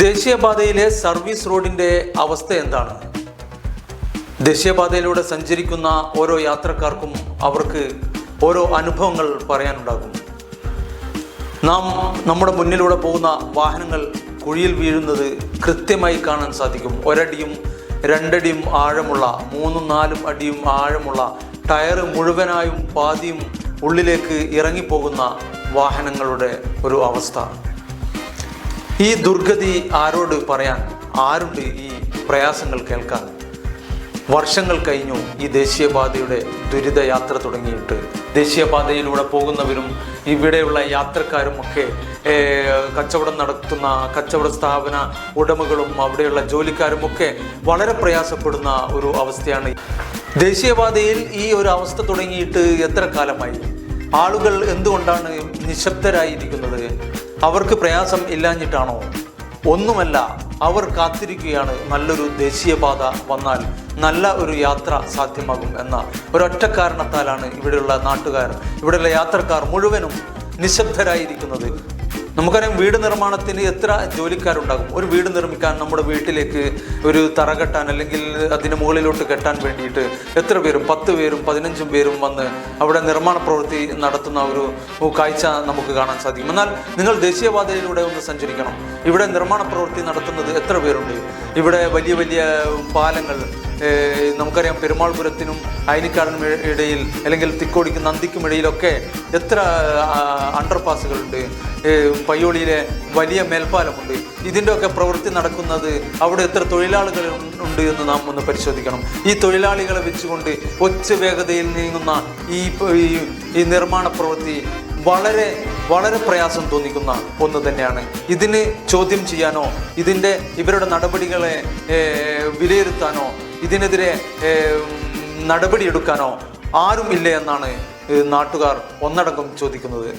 ദേശീയപാതയിലെ സർവീസ് റോഡിന്റെ അവസ്ഥ എന്താണ്? ദേശീയപാതയിലൂടെ സഞ്ചരിക്കുന്ന ഓരോ യാത്രക്കാർക്കും അവർക്ക് ഓരോ അനുഭവങ്ങൾ പറയാനുണ്ടാകും. നാം നമ്മുടെ മുന്നിലൂടെ പോകുന്ന വാഹനങ്ങൾ കുഴിയിൽ വീഴുന്നത് കൃത്യമായി കാണാൻ സാധിക്കും. ഒരടിയും രണ്ടടിയും ആഴമുള്ള മൂന്നും നാലും അടിയും ആഴമുള്ള ടയർ മുഴുവനായും പാതിയും ഉള്ളിലേക്ക് ഇറങ്ങിപ്പോകുന്ന വാഹനങ്ങളുടെ ഒരു അവസ്ഥ. ഈ ദുർഗതി ആരോട് പറയാൻ ആരുണ്ട് ഈ പ്രയാസങ്ങൾ കേൾക്കാൻ? വർഷങ്ങൾ കഴിഞ്ഞു ഈ ദേശീയപാതയുടെ ദുരിത യാത്ര തുടങ്ങിയിട്ട്. ദേശീയപാതയിലൂടെ പോകുന്നവരും ഇവിടെയുള്ള യാത്രക്കാരും ഒക്കെ കച്ചവടം നടത്തുന്ന കച്ചവട സ്ഥാപന ഉടമകളും അവിടെയുള്ള ജോലിക്കാരും ഒക്കെ വളരെ പ്രയാസപ്പെടുന്ന ഒരു അവസ്ഥയാണ്. ദേശീയപാതയിൽ ഈ ഒരു അവസ്ഥ തുടങ്ങിയിട്ട് എത്ര കാലമായി? ആളുകൾ എന്തുകൊണ്ടാണ് നിശബ്ദരായിരിക്കുന്നത്? അവർക്ക് പ്രയാസം ഇല്ലാഞ്ഞിട്ടാണോ? ഒന്നുമല്ല അവർ കാത്തിരിക്കുകയാണ്. നല്ലൊരു ദേശീയപാത വന്നാൽ നല്ല ഒരു യാത്ര സാധ്യമാകും എന്ന ഒരൊറ്റ കാരണത്താലാണ് ഇവിടെയുള്ള നാട്ടുകാർ. ഇവിടെയുള്ള യാത്രക്കാർ മുഴുവനും നിശബ്ദരായിരിക്കുന്നത്. നമുക്കറിയാം വീട് നിർമ്മാണത്തിന് എത്ര ജോലിക്കാരുണ്ടാകും? ഒരു വീട് നിർമ്മിക്കാൻ നമ്മുടെ വീട്ടിലേക്ക് ഒരു തറ കെട്ടാൻ അല്ലെങ്കിൽ അതിന് മുകളിലോട്ട് കെട്ടാൻ വേണ്ടിയിട്ട് എത്ര പേരും പത്ത് പേരും പതിനഞ്ചും പേരും വന്ന് അവിടെ നിർമ്മാണ പ്രവൃത്തി നടത്തുന്ന ഒരു കാഴ്ച നമുക്ക് കാണാൻ സാധിക്കും. എന്നാൽ നിങ്ങൾ ദേശീയപാതയിലൂടെ ഒന്ന് സഞ്ചരിക്കണം. ഇവിടെ നിർമ്മാണ പ്രവൃത്തി നടത്തുന്നത് എത്ര പേരുണ്ട്? ഇവിടെ വലിയ വലിയ പാലങ്ങൾ നമുക്കറിയാം പെരുമാൾപുരത്തിനും അയനിക്കാടിനും ഇടയിൽ അല്ലെങ്കിൽ തിക്കോടിക്ക് നന്ദിക്കും ഇടയിലൊക്കെ എത്ര അണ്ടർപാസുകളുണ്ട് പയ്യോളിയിലെ വലിയ മേൽപ്പാലമുണ്ട്. ഇതിന്റെയൊക്കെ പ്രവൃത്തി നടക്കുന്നത് അവിടെ എത്ര തൊഴിലാളികൾ ഉണ്ട് എന്ന് നാം ഒന്ന് പരിശോധിക്കണം. ഈ തൊഴിലാളികളെ വെച്ചുകൊണ്ട് ഒച്ച വേഗതയിൽ നീങ്ങുന്ന ഈ- ഈ നിർമ്മാണ പ്രവൃത്തി വളരെ വളരെ പ്രയാസം തോന്നിക്കുന്ന ഒന്ന് തന്നെയാണ്. ഇതിന് ചോദ്യം ചെയ്യാനോ ഇതിന്റെ ഇവരുടെ നടപടികളെ വിലയിരുത്താനോ ഇതിനെതിരെ നടപടിയെടുക്കാനോ ആരുമില്ല എന്നാണ് നാട്ടുകാർ ഒന്നടങ്കം ചോദിക്കുന്നത്.